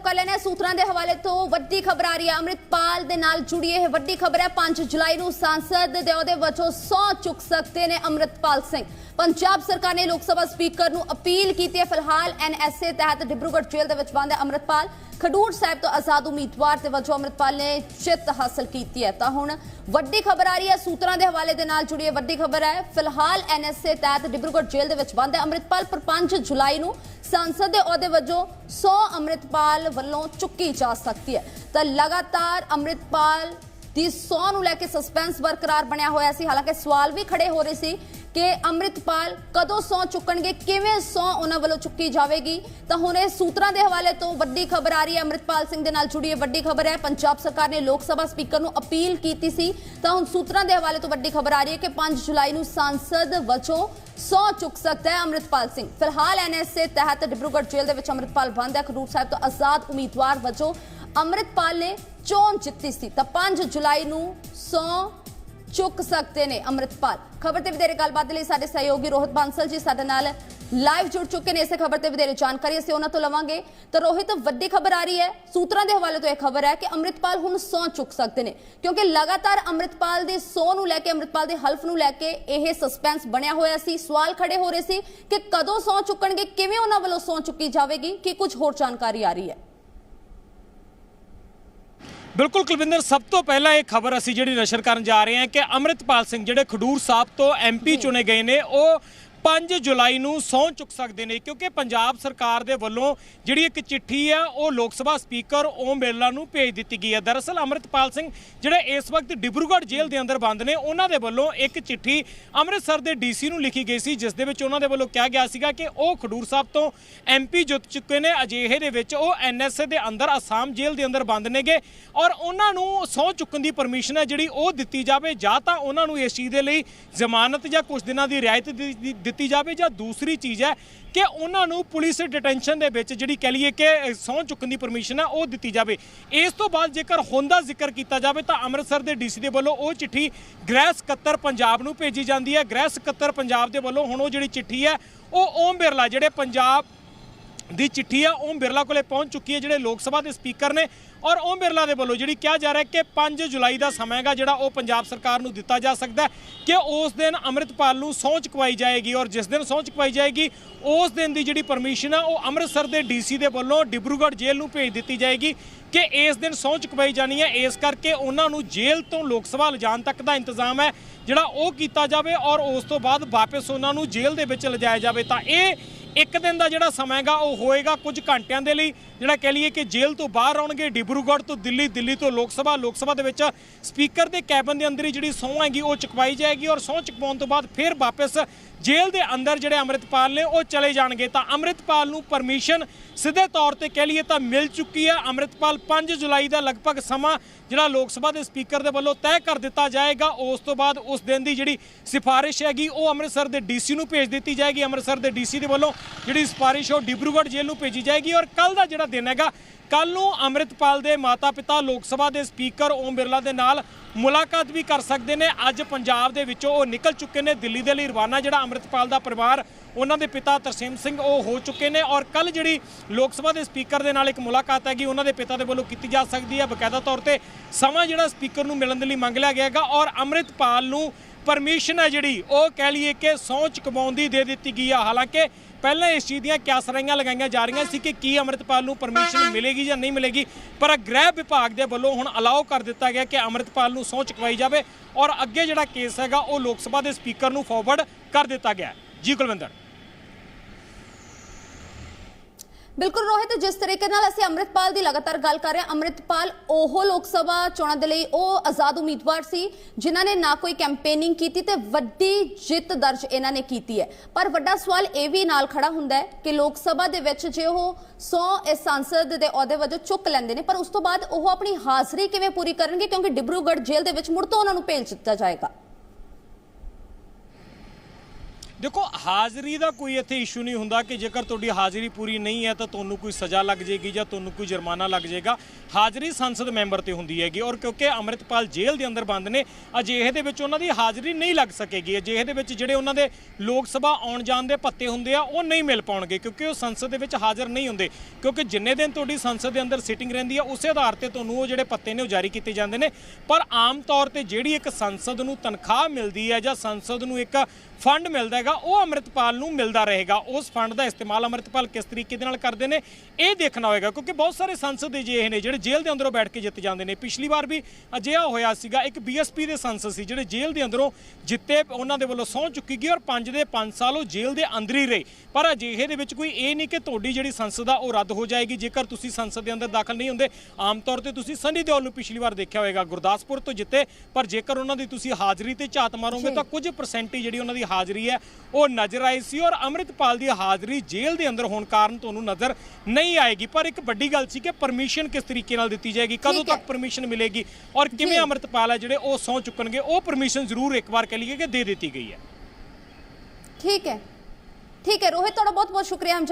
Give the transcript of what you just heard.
ਕਰ ਲੈਣਾ ਸੂਤਰਾਂ ਦੇ ਹਵਾਲੇ ਤੋਂ ਵੱਡੀ ਖਬਰ ਆ ਰਹੀ ਹੈ। ਅੰਮ੍ਰਿਤਪਾਲ ਦੇ ਨਾਲ ਜੁੜੀ ਇਹ ਵੱਡੀ ਖਬਰ ਹੈ। 5 ਜੁਲਾਈ ਨੂੰ ਸੰਸਦ ਦੇ ਉਹਦੇ ਵਜੋਂ ਸੌ ਚੁੱਕ ਸਕਦੇ ਨੇ ਅੰਮ੍ਰਿਤਪਾਲ ਸਿੰਘ। ਪੰਜਾਬ ਸਰਕਾਰ ਨੇ ਲੋਕ ਸਭਾ ਸਪੀਕਰ ਨੂੰ ਅਪੀਲ ਕੀਤੀ ਹੈ। ਫਿਲਹਾਲ ਐਨਐਸਏ ਤਹਿਤ ਡਿਬਰੂਗੜ੍ਹ ਜੇਲ੍ਹ ਦੇ ਵਿੱਚ ਬੰਦ ਹੈ ਅੰਮ੍ਰਿਤਪਾਲ। ਖਡੂਰ ਸਾਹਿਬ ਤੋਂ ਆਜ਼ਾਦ ਉਮੀਦਵਾਰ ਦੇ ਵਜੋਂ ਅੰਮ੍ਰਿਤਪਾਲ ਨੇ ਜਿੱਤ ਹਾਸਲ ਕੀਤੀ ਹੈ। ਤਾਂ ਹੁਣ ਵੱਡੀ ਖਬਰ ਆ ਰਹੀ ਹੈ। ਸੂਤਰਾਂ ਦੇ ਹਵਾਲੇ ਦੇ ਨਾਲ ਜੁੜੀ ਇਹ ਵੱਡੀ ਖਬਰ ਹੈ। ਫਿਲਹਾਲ ਐਨਐਸਏ ਤਹਿਤ ਡਿਬਰੂਗੜ੍ਹ ਜੇਲ੍ਹ ਦੇ ਵਿੱਚ ਬੰਦ ਹੈ। ਅੰਮ੍ਰਿਤਪਾਲ ਪਰ 5 ਜੁਲਾਈ ਨੂੰ ਸੰਸਦ ਦੇ ਅਹੁਦੇ ਵਜੋਂ 100 ਅੰਮ੍ਰਿਤਪਾਲ ਵੱਲੋਂ ਚੁੱਕੀ ਜਾ ਸਕਦੀ ਹੈ। ਤਾਂ ਲਗਾਤਾਰ ਅੰਮ੍ਰਿਤਪਾਲ ਦੀ 100 ਨੂੰ ਲੈ ਕੇ ਸਸਪੈਂਸ ਬਰਕਰਾਰ ਬਣਿਆ ਹੋਇਆ ਸੀ। ਹਾਲਾਂਕਿ ਸਵਾਲ ਵੀ ਖੜੇ ਹੋ ਰਹੇ ਸੀ ਕਿ ਅੰਮ੍ਰਿਤਪਾਲ ਕਦੋਂ 100 ਚੁੱਕਣਗੇ, ਕਿਵੇਂ 100 ਉਹਨਾਂ ਵੱਲੋਂ ਚੁੱਕੀ ਜਾਵੇਗੀ? ਤਾਂ ਹੁਣ ਇਹ ਸੂਤਰਾਂ ਦੇ ਹਵਾਲੇ ਤੋਂ ਵੱਡੀ ਖਬਰ ਆ ਰਹੀ ਹੈ। ਅੰਮ੍ਰਿਤਪਾਲ ਸਿੰਘ ਦੇ ਨਾਲ ਜੁੜੀ ਇਹ ਵੱਡੀ ਖਬਰ ਹੈ। ਪੰਜਾਬ ਸਰਕਾਰ ਨੇ ਲੋਕ ਸਭਾ ਸਪੀਕਰ ਨੂੰ ਅਪੀਲ ਕੀਤੀ ਸੀ। ਤਾਂ ਹੁਣ ਸੂਤਰਾਂ ਦੇ ਹਵਾਲੇ ਤੋਂ ਵੱਡੀ ਖਬਰ ਆ ਰਹੀ ਹੈ ਕਿ 5 ਜੁਲਾਈ ਨੂੰ ਸੰਸਦ ਵਜੋਂ 100 ਚੁੱਕ ਸਕਦਾ ਹੈ ਅੰਮ੍ਰਿਤਪਾਲ ਸਿੰਘ। ਫਿਲਹਾਲ ਐਨਐਸਏ ਤਹਿਤ ਡਿਬਰੂਗੜ੍ਹ ਜੇਲ੍ਹ ਦੇ ਵਿੱਚ ਅੰਮ੍ਰਿਤਪਾਲ ਬੰਦ ਹੈ। ਖਡੂਰ ਸਾਹਿਬ ਤੋਂ ਆਜ਼ਾਦ ਉਮੀਦਵਾਰ ਵਜੋਂ ਅੰਮ੍ਰਿਤਪਾਲ ਨੇ ਚੋਣ ਜਿੱਤੀ ਸੀ ਤਾਂ 5 ਜੁਲਾਈ ਨੂੰ 100 ਚੁੱਕ ਸਕਦੇ ਨੇ ਅੰਮ੍ਰਿਤਪਾਲ। ਖਬਰ ਤੇ ਵਧੇਰੇ ਗੱਲਬਾਤ ਦੇ ਲਈ ਸਾਡੇ ਸਹਿਯੋਗੀ ਰੋਹਿਤ ਬਾਂਸਲ ਜੀ ਸਾਡੇ ਨਾਲ ਲਾਈਵ ਜੁੜ ਚੁੱਕੇ ਨੇ ਇਸੇ ਖਬਰ ਤੇ ਵਧੇਰੇ ਜਾਣਕਾਰੀ ਅਸੀਂ ਉਹਨਾਂ ਤੋਂ ਲਵਾਂਗੇ। ਤਾਂ ਰੋਹਿਤ, ਵੱਡੀ ਖਬਰ ਆ ਰਹੀ ਹੈ। ਸੂਤਰਾਂ ਦੇ ਹਵਾਲੇ ਤੋਂ ਇਹ ਖਬਰ ਹੈ ਕਿ ਅੰਮ੍ਰਿਤਪਾਲ ਹੁਣ 100 ਚੁੱਕ ਸਕਦੇ ਨੇ ਕਿਉਂਕਿ ਲਗਾਤਾਰ ਅੰਮ੍ਰਿਤਪਾਲ ਦੇ 100 ਨੂੰ ਲੈ ਕੇ, ਅੰਮ੍ਰਿਤਪਾਲ ਦੇ ਹਲਫ ਨੂੰ ਲੈ ਕੇ ਇਹ ਸਸਪੈਂਸ ਬਣਿਆ ਹੋਇਆ ਸੀ। ਸਵਾਲ ਖੜੇ ਹੋ ਰਹੇ ਸੀ ਕਿ ਕਦੋਂ 100 ਚੁੱਕਣਗੇ, ਕਿਵੇਂ ਉਹਨਾਂ ਵੱਲੋਂ 100 ਚੁੱਕੀ ਜਾਵੇਗੀ, ਕੀ ਕੁਝ ਹੋਰ ਜਾਣਕਾਰੀ ਆ ਰਹੀ ਹੈ? ਬਿਲਕੁਲ ਕੁਲਵਿੰਦਰ, ਸਭ ਤੋਂ ਪਹਿਲਾਂ ਇਹ ਖਬਰ ਅਸੀਂ ਜਿਹੜੀ ਨਸ਼ਰ ਕਰਨ ਜਾ ਰਹੇ ਹਾਂ ਕਿ ਅੰਮ੍ਰਿਤਪਾਲ ਸਿੰਘ, ਜਿਹੜੇ ਖਡੂਰ ਸਾਹਿਬ ਤੋਂ ਐਮਪੀ ਚੁਣੇ ਗਏ ਨੇ, ਉਹ 5 ਜੁਲਾਈ ਨੂੰ ਸਹੁੰ ਚੁੱਕ ਸਕਦੇ ਨੇ, ਕਿਉਂਕਿ ਪੰਜਾਬ ਸਰਕਾਰ ਦੇ ਵੱਲੋਂ ਜਿਹੜੀ ਇੱਕ ਚਿੱਠੀ ਆ, ਉਹ ਲੋਕ ਸਭਾ ਸਪੀਕਰ ਓਮ ਬਿਰਲਾ ਨੂੰ ਭੇਜ ਦਿੱਤੀ ਗਈ ਹੈ। ਦਰਅਸਲ ਅੰਮ੍ਰਿਤਪਾਲ ਸਿੰਘ ਜਿਹੜੇ ਇਸ ਵਕਤ ਡਿਬਰੂਗੜ੍ਹ ਜੇਲ੍ਹ ਦੇ ਅੰਦਰ ਬੰਦ ਨੇ, ਉਹਨਾਂ ਦੇ ਵੱਲੋਂ ਇੱਕ ਚਿੱਠੀ ਅੰਮ੍ਰਿਤਸਰ ਦੇ ਡੀਸੀ ਨੂੰ ਲਿਖੀ ਗਈ ਸੀ, ਜਿਸ ਦੇ ਵਿੱਚ ਉਹਨਾਂ ਦੇ ਵੱਲੋਂ ਕਿਹਾ ਗਿਆ ਸੀਗਾ ਕਿ ਉਹ ਖਡੂਰ ਸਾਹਿਬ ਤੋਂ ਐਮਪੀ ਜਿੱਤ ਚੁੱਕੇ ਨੇ, ਅਜਿਹੇ ਦੇ ਵਿੱਚ ਉਹ ਐਨਐਸਏ ਦੇ ਅੰਦਰ, ਅਸਾਮ ਜੇਲ੍ਹ ਦੇ ਅੰਦਰ ਬੰਦ ਨੇਗੇ ਔਰ ਉਹਨਾਂ ਨੂੰ ਸਹੁੰ ਚੁੱਕਣ ਦੀ ਪਰਮਿਸ਼ਨ ਹੈ ਜਿਹੜੀ ਉਹ ਦਿੱਤੀ ਜਾਵੇ, ਜਾਂ ਤਾਂ ਉਹਨਾਂ ਨੂੰ ਇਸ ਚੀਜ਼ ਦੇ ਲਈ ਜ਼ਮਾਨਤ ਜਾਂ ਕੁਝ ਦਿਨਾਂ ਦੀ ਰਿਆਇਤ ਦੀ- ਦਿੱਤੀ ਜਾਵੇ ਜਾਂ ਦੂਸਰੀ ਚੀਜ਼ ਹੈ ਕਿ ਉਹਨਾਂ ਨੂੰ ਪੁਲਿਸ ਡਿਟੈਂਸ਼ਨ ਦੇ ਵਿੱਚ ਜਿਹੜੀ ਕਹ ਲਈਏ ਕਿ ਸਹੁੰ ਚੁੱਕਣ ਦੀ ਪਰਮਿਸ਼ਨ ਹੈ ਉਹ ਦਿੱਤੀ ਜਾਵੇ। ਇਸ ਤੋਂ ਬਾਅਦ ਜੇਕਰ ਹੁਣ ਦਾ ਜ਼ਿਕਰ ਕੀਤਾ ਜਾਵੇ ਤਾਂ ਅੰਮ੍ਰਿਤਸਰ ਦੇ ਡੀਸੀ ਦੇ ਵੱਲੋਂ ਉਹ ਚਿੱਠੀ ਗ੍ਰਹਿ ਸਕੱਤਰ ਪੰਜਾਬ ਨੂੰ ਭੇਜੀ ਜਾਂਦੀ ਹੈ। ਗ੍ਰਹਿ ਸਕੱਤਰ ਪੰਜਾਬ ਦੇ ਵੱਲੋਂ ਹੁਣ ਉਹ ਜਿਹੜੀ ਚਿੱਠੀ ਹੈ, ਉਹ ਓਮ ਬਿਰਲਾ, ਜਿਹੜੇ ਪੰਜਾਬ ਦੀ ਚਿੱਠੀ ਆ, ਓਮ ਬਿਰਲਾ ਕੋਲੇ ਪਹੁੰਚ ਚੁੱਕੀ ਹੈ, ਜਿਹੜੇ ਲੋਕ ਸਭਾ ਦੇ ਸਪੀਕਰ ਨੇ ਔਰ ਓਮ ਬਿਰਲਾ ਦੇ ਵੱਲੋਂ ਜਿਹੜੀ ਕਿਹਾ ਜਾ ਰਿਹਾ ਕਿ 5 ਜੁਲਾਈ ਦਾ ਸਮਾਂ ਹੈਗਾ ਜਿਹੜਾ ਉਹ ਪੰਜਾਬ ਸਰਕਾਰ ਨੂੰ ਦਿੱਤਾ ਜਾ ਸਕਦਾ ਕਿ ਉਸ ਦਿਨ ਅੰਮ੍ਰਿਤਪਾਲ ਨੂੰ ਸਹੁੰ ਚੁਕਵਾਈ ਜਾਏਗੀ ਔਰ ਜਿਸ ਦਿਨ ਸਹੁੰ ਚੁਕਵਾਈ ਜਾਏਗੀ, ਉਸ ਦਿਨ ਦੀ ਜਿਹੜੀ ਪਰਮਿਸ਼ਨ ਆ ਉਹ ਅੰਮ੍ਰਿਤਸਰ ਦੇ ਡੀਸੀ ਦੇ ਵੱਲੋਂ ਡਿਬਰੂਗੜ੍ਹ ਜੇਲ੍ਹ ਨੂੰ ਭੇਜ ਦਿੱਤੀ ਜਾਏਗੀ ਕਿ ਇਸ ਦਿਨ ਸਹੁੰ ਚੁਕਵਾਈ ਜਾਣੀ ਹੈ। ਇਸ ਕਰਕੇ ਉਹਨਾਂ ਨੂੰ ਜੇਲ੍ਹ ਤੋਂ ਲੋਕ ਸਭਾ ਲਿਜਾਣ ਤੱਕ ਦਾ ਇੰਤਜ਼ਾਮ ਹੈ ਜਿਹੜਾ ਉਹ ਕੀਤਾ ਜਾਵੇ ਔਰ ਉਸ ਤੋਂ ਬਾਅਦ ਵਾਪਸ ਉਹਨਾਂ ਨੂੰ ਜੇਲ੍ਹ ਦੇ ਵਿੱਚ ਲਿਜਾਇਆ ਜਾਵੇ। ਤਾਂ ਇਹ ਇੱਕ ਦਿਨ ਦਾ ਜਿਹੜਾ ਸਮਾਂ ਹੈਗਾ ਉਹ ਹੋਏਗਾ ਕੁਝ ਘੰਟਿਆਂ ਦੇ ਲਈ, ਜਿਹੜਾ ਕਹਿ ਲਈਏ ਕਿ ਜੇਲ੍ਹ ਤੋਂ ਬਾਹਰ ਆਉਣਗੇ, ਡਿਬਰੂਗੜ੍ਹ ਤੋਂ ਦਿੱਲੀ ਦਿੱਲੀ ਤੋਂ ਲੋਕ ਸਭਾ ਲੋਕ ਸਭਾ ਦੇ ਵਿੱਚ ਸਪੀਕਰ ਦੇ ਕੈਬਨ ਦੇ ਅੰਦਰ ਹੀ ਜਿਹੜੀ ਸਹੁੰ ਹੈਗੀ ਉਹ ਚੁਕਵਾਈ ਜਾਏਗੀ ਔਰ ਸਹੁੰ ਚੁਕਵਾਉਣ ਤੋਂ ਬਾਅਦ ਫਿਰ ਵਾਪਸ ਜੇਲ੍ਹ ਦੇ ਅੰਦਰ ਜਿਹੜੇ ਅੰਮ੍ਰਿਤਪਾਲ ਨੇ ਉਹ ਚਲੇ ਜਾਣਗੇ। ਤਾਂ ਅੰਮ੍ਰਿਤਪਾਲ ਨੂੰ ਪਰਮਿਸ਼ਨ ਸਿੱਧੇ ਤੌਰ ਤੇ ਕਹਿ ਲਈਏ ਤਾਂ ਮਿਲ ਚੁੱਕੀ ਹੈ। ਅੰਮ੍ਰਿਤਪਾਲ 5 ਜੁਲਾਈ ਦਾ ਲਗਭਗ ਸਮਾਂ ਜਿਹੜਾ ਲੋਕ ਸਭਾ ਦੇ ਸਪੀਕਰ ਦੇ ਵੱਲੋਂ ਤੈਅ ਕਰ ਦਿੱਤਾ ਜਾਏਗਾ। ਉਸ ਤੋਂ ਬਾਅਦ ਉਸ ਦਿਨ ਦੀ ਜਿਹੜੀ ਸਿਫਾਰਿਸ਼ ਹੈਗੀ ਉਹ ਅੰਮ੍ਰਿਤਸਰ ਦੇ ਡੀਸੀ ਨੂੰ ਭੇਜ ਦਿੱਤੀ ਜਾਏਗੀ। ਅੰਮ੍ਰਿਤਸਰ ਦੇ ਡੀਸੀ ਦੇ ਵੱਲੋਂ ਜਿਹੜੀ ਸਿਫਾਰਿਸ਼ ਉਹ ਡਿਬਰੂਗੜ੍ਹ ਜੇਲ੍ਹ ਨੂੰ ਭੇਜੀ ਜਾਏਗੀ ਔਰ ਕੱਲ ਦਾ ਜਿਹੜਾ ਦਿਨ ਹੈਗਾ ਕੱਲ ਨੂੰ ਅੰਮ੍ਰਿਤਪਾਲ ਦੇ ਮਾਤਾ-ਪਿਤਾ, ਲੋਕ ਸਭਾ ਦੇ ਸਪੀਕਰ ਓਮ ਬਿਰਲਾ ਦੇ ਨਾਲ ਮੁਲਾਕਾਤ ਵੀ ਕਰ ਸਕਦੇ ਨੇ। ਅੱਜ ਪੰਜਾਬ ਦੇ ਵਿੱਚੋਂ ਉਹ ਨਿਕਲ ਚੁੱਕੇ ਨੇ, ਦਿੱਲੀ ਦੇ ਲਈ ਰਵਾਨਾ ਜਿਹੜਾ ਅੰਮ੍ਰਿਤਪਾਲ ਦਾ ਪਰਿਵਾਰ, ਉਹਨਾਂ ਦੇ ਪਿਤਾ ਤਰਸੇਮ ਸਿੰਘ ਉਹ ਹੋ ਚੁੱਕੇ ਨੇ ਔਰ ਕੱਲ ਜਿਹੜੀ ਲੋਕ ਸਭਾ ਦੇ ਸਪੀਕਰ ਦੇ ਨਾਲ ਇੱਕ ਮੁਲਾਕਾਤ ਹੈਗੀ, ਉਹਨਾਂ ਦੇ ਪਿਤਾ ਦੇ ਵੱਲੋਂ ਕੀਤੀ ਜਾ ਸਕਦੀ ਹੈ। ਬਕਾਇਦਾ ਤੌਰ ਤੇ ਸਮਾਂ ਜਿਹੜਾ ਸਪੀਕਰ ਨੂੰ ਮਿਲਣ ਦੇ ਲਈ ਮੰਗ ਲਿਆ ਗਿਆ ਹੈਗਾ ਔਰ ਅੰਮ੍ਰਿਤਪਾਲ ਨੂੰ ਪਰਮਿਸ਼ਨ ਹੈ ਜਿਹੜੀ ਉਹ ਕਹਿ ਲਈਏ ਕਿ ਸਹੁੰ ਚੁਕਵਾਉਣ ਦੀ ਦੇ ਦਿੱਤੀ ਗਈ ਆ। ਹਾਲਾਂਕਿ ਪਹਿਲਾਂ ਇਸ ਚੀਜ਼ ਦੀਆਂ ਕਿਆਸਰਾਈਆਂ ਲਗਾਈਆਂ ਜਾ ਰਹੀਆਂ ਸੀ ਕਿ ਕੀ ਅੰਮ੍ਰਿਤਪਾਲ ਨੂੰ ਪਰਮਿਸ਼ਨ ਮਿਲੇਗੀ ਜਾਂ ਨਹੀਂ ਮਿਲੇਗੀ ਪਰ ਗ੍ਰਹਿ ਵਿਭਾਗ ਦੇ ਵੱਲੋਂ ਹੁਣ ਅਲਾਉ ਕਰ ਦਿੱਤਾ ਗਿਆ ਕਿ ਅੰਮ੍ਰਿਤਪਾਲ ਨੂੰ ਸਹੁੰ ਚੁਕਵਾਈ ਜਾਵੇ ਔਰ ਅੱਗੇ ਜਿਹੜਾ ਕੇਸ ਹੈਗਾ ਉਹ ਲੋਕ ਸਭਾ ਦੇ ਸਪੀਕਰ ਨੂੰ ਫਾਰਵਰਡ ਕਰ ਦਿੱਤਾ ਗਿਆ। ਜੀ ਕੁਲਵਿੰਦਰ ਬਿਲਕੁਲ ਰੋਹਿਤ, ਜਿਸ ਤਰੀਕੇ ਨਾਲ ਅਸੀਂ ਅੰਮ੍ਰਿਤਪਾਲ ਦੀ ਲਗਾਤਾਰ ਗੱਲ ਕਰ ਰਹੇ ਹਾਂ, ਅੰਮ੍ਰਿਤਪਾਲ ਉਹ ਲੋਕ ਸਭਾ ਚੋਣਾਂ ਦੇ ਲਈ ਉਹ ਆਜ਼ਾਦ ਉਮੀਦਵਾਰ ਸੀ, ਜਿਨ੍ਹਾਂ ਨੇ ਨਾ ਕੋਈ ਕੈਂਪੇਨਿੰਗ ਕੀਤੀ ਤੇ ਵੱਡੀ ਜਿੱਤ ਦਰਜ ਇਹਨਾਂ ਨੇ ਕੀਤੀ ਹੈ। ਪਰ ਵੱਡਾ ਸਵਾਲ ਇਹ ਵੀ ਨਾਲ ਖੜਾ ਹੁੰਦਾ ਹੈ ਕਿ ਲੋਕ ਸਭਾ ਦੇ ਵਿੱਚ ਜੇ ਉਹ 100 ਇਸ ਸੰਸਦ ਦੇ ਅਹੁਦੇ ਵਜੋਂ ਚੁੱਕ ਲੈਂਦੇ ਨੇ, ਪਰ ਉਸ ਤੋਂ ਬਾਅਦ ਉਹ ਆਪਣੀ ਹਾਜ਼ਰੀ ਕਿਵੇਂ ਪੂਰੀ ਕਰਨਗੇ, ਕਿਉਂਕਿ ਡਿਬਰੂਗੜ੍ਹ ਜੇਲ੍ਹ ਦੇ ਵਿੱਚ ਮੁੜ ਤੋਂ ਉਹਨਾਂ ਨੂੰ ਭੇਜ ਦਿੱਤਾ ਜਾਏਗਾ। ਦੇਖੋ, ਹਾਜ਼ਰੀ ਦਾ ਕੋਈ ਇੱਥੇ ਇਸ਼ੂ ਨਹੀਂ ਹੁੰਦਾ ਕਿ ਜੇਕਰ ਤੁਹਾਡੀ ਹਾਜ਼ਰੀ ਪੂਰੀ ਨਹੀਂ ਹੈ ਤਾਂ ਤੁਹਾਨੂੰ ਕੋਈ ਸਜ਼ਾ ਲੱਗ ਜਾਏਗੀ ਜਾਂ ਤੁਹਾਨੂੰ ਕੋਈ ਜੁਰਮਾਨਾ ਲੱਗ ਜਾਏਗਾ। ਹਾਜ਼ਰੀ ਸੰਸਦ ਮੈਂਬਰ ਤੇ ਹੁੰਦੀ ਹੈਗੀ ਔਰ ਕਿਉਂਕਿ ਅੰਮ੍ਰਿਤਪਾਲ ਜੇਲ੍ਹ ਦੇ ਅੰਦਰ ਬੰਦ ਨੇ, ਅਜਿਹੇ ਦੇ ਵਿੱਚ ਉਹਨਾਂ ਦੀ ਹਾਜ਼ਰੀ ਨਹੀਂ ਲੱਗ ਸਕੇਗੀ। ਅਜਿਹੇ ਦੇ ਵਿੱਚ ਜਿਹੜੇ ਉਹਨਾਂ ਦੇ ਲੋਕ ਸਭਾ ਆਉਣ ਜਾਣ ਦੇ ਭੱਤੇ ਹੁੰਦੇ ਆ, ਉਹ ਨਹੀਂ ਮਿਲ ਪਾਉਣਗੇ ਕਿਉਂਕਿ ਉਹ ਸੰਸਦ ਦੇ ਵਿੱਚ ਹਾਜ਼ਰ ਨਹੀਂ ਹੁੰਦੇ। ਕਿਉਂਕਿ ਜਿੰਨੇ ਦਿਨ ਤੁਹਾਡੀ ਸੰਸਦ ਦੇ ਅੰਦਰ ਸਿਟਿੰਗ ਰਹਿੰਦੀ ਆ, ਉਸੇ ਆਧਾਰ ਤੇ ਤੁਹਾਨੂੰ ਉਹ ਜਿਹੜੇ ਪੱਤੇ ਨੇ ਉਹ ਜਾਰੀ ਕੀਤੇ ਜਾਂਦੇ ਨੇ। ਪਰ ਆਮ ਤੌਰ ਤੇ ਜਿਹੜੀ ਇੱਕ ਸੰਸਦ ਨੂੰ ਤਨਖਾਹ ਮਿਲਦੀ ਹੈ ਜਾਂ ਸੰਸਦ ਨੂੰ ਇੱਕ ਫੰਡ ਮਿਲਦਾ ਹੈਗਾ ਉਹ ਅੰਮ੍ਰਿਤਪਾਲ ਨੂੰ ਮਿਲਦਾ ਰਹੇਗਾ। ਉਸ ਫੰਡ ਦਾ ਇਸਤੇਮਾਲ ਅੰਮ੍ਰਿਤਪਾਲ ਕਿਸ ਤਰੀਕੇ ਦੇ ਨਾਲ ਕਰਦੇ ਨੇ ਇਹ ਦੇਖਣਾ ਹੋਏਗਾ ਕਿਉਂਕਿ ਬਹੁਤ ਸਾਰੇ ਸੰਸਦ ਦੇ ਜਿਹੇ ਨੇ ਜਿਹੜੇ ਜੇਲ੍ਹ ਦੇ ਅੰਦਰੋਂ ਬੈਠ ਕੇ ਜਿੱਤ ਜਾਂਦੇ ਨੇ। ਪਿਛਲੀ ਵਾਰ ਵੀ ਅਜਿਹਾ ਹੋਇਆ ਸੀਗਾ ਇੱਕ ਬੀਐਸਪੀ ਦੇ ਸੰਸਦ ਸੀ ਜਿਹੜੇ ਜੇਲ੍ਹ ਦੇ ਅੰਦਰੋਂ ਜਿੱਤੇ ਉਹਨਾਂ ਦੇ ਵੱਲੋਂ ਸਹੁੰ ਚੁੱਕੀ ਗਈ ਔਰ 5 ਦੇ 5 ਸਾਲ ਉਹ ਜੇਲ੍ਹ ਦੇ ਅੰਦਰ ਹੀ ਰਹੇ। ਪਰ ਅਜਿਹੇ ਦੇ ਵਿੱਚ ਕੋਈ ਇਹ ਨਹੀਂ ਕਿ ਤੁਹਾਡੀ ਜਿਹੜੀ ਸੰਸਦ ਆ ਉਹ ਰੱਦ ਹੋ ਜਾਏਗੀ। ਜੇਕਰ ਤੁਸੀਂ ਸੰਸਦ ਦੇ ਅੰਦਰ ਦਾਖਲ ਨਹੀਂ ਹੁੰਦੇ ਆਮ ਤੌਰ ਤੇ ਤੁਸੀਂ ਸਨੀ ਦਿਓਲ ਨੂੰ ਪਿਛਲੀ ਵਾਰ ਦੇਖਿਆ ਹੋਵੇਗਾ ਗੁਰਦਾਸਪੁਰ ਤੋਂ ਜਿੱਤੇ ਪਰ ਜੇਕਰ ਉਹਨਾਂ ਦੀ ਤੁਸੀਂ ਹਾਜ਼ਰੀ ਤੇ ਝਾਤ ਮਾਰੋਗੇ ਜੀ। ਤਾਂ ਕੁਝ ਪਰਸੈਂਟੇਜ ਜਿਹੜੀ ਉਹਨਾਂ ਦੀ ਹਾਜ਼ਰੀ ਹੈ ਉਹ ਨਜ਼ਰ ਆਈ ਸੀ ਔਰ ਅੰਮ੍ਰਿਤਪਾਲ ਦੀ ਹਾਜ਼ਰੀ ਜੇਲ੍ਹ ਦੇ ਅੰਦਰ ਹੋਣ ਕਾਰਨ ਤੁਹਾਨੂੰ ਨਜ਼ਰ ਨਹੀਂ ਆਏਗੀ ਪਰ ਇੱਕ ਵੱਡੀ ਗੱਲ ਸੀ ਕਿ ਪਰਮਿਸ਼ਨ ਕਿਸ ਤਰੀਕੇ ਨਾਲ ਦਿੱਤੀ ਜਾਏਗੀ ਕਦੋਂ। ਤੱਕ ਪਰਮਿਸ਼ਨ ਮਿਲੇਗੀ ਔਰ ਕਿਵੇਂ। ਅੰਮ੍ਰਿਤਪਾਲ ਹੈ ਜਿਹੜੇ ਉਹ ਸਹੁੰ ਚੁੱਕਣਗੇ ਉਹ ਪਰਮਿਸ਼ਨ ਜ਼ਰੂਰ ਇੱਕ ਵਾਰ ਕਹਿ ਲਈਏ ਕਿ ਦੇ ਦਿੱਤੀ ਗਈ ਹੈ ਠੀਕ ਹੈ ਠੀਕ ਹੈ ਰੋਹਿਤ ਤੁਹਾਡਾ ਬਹੁਤ ਬਹੁਤ ਸ਼ੁਕਰੀਆ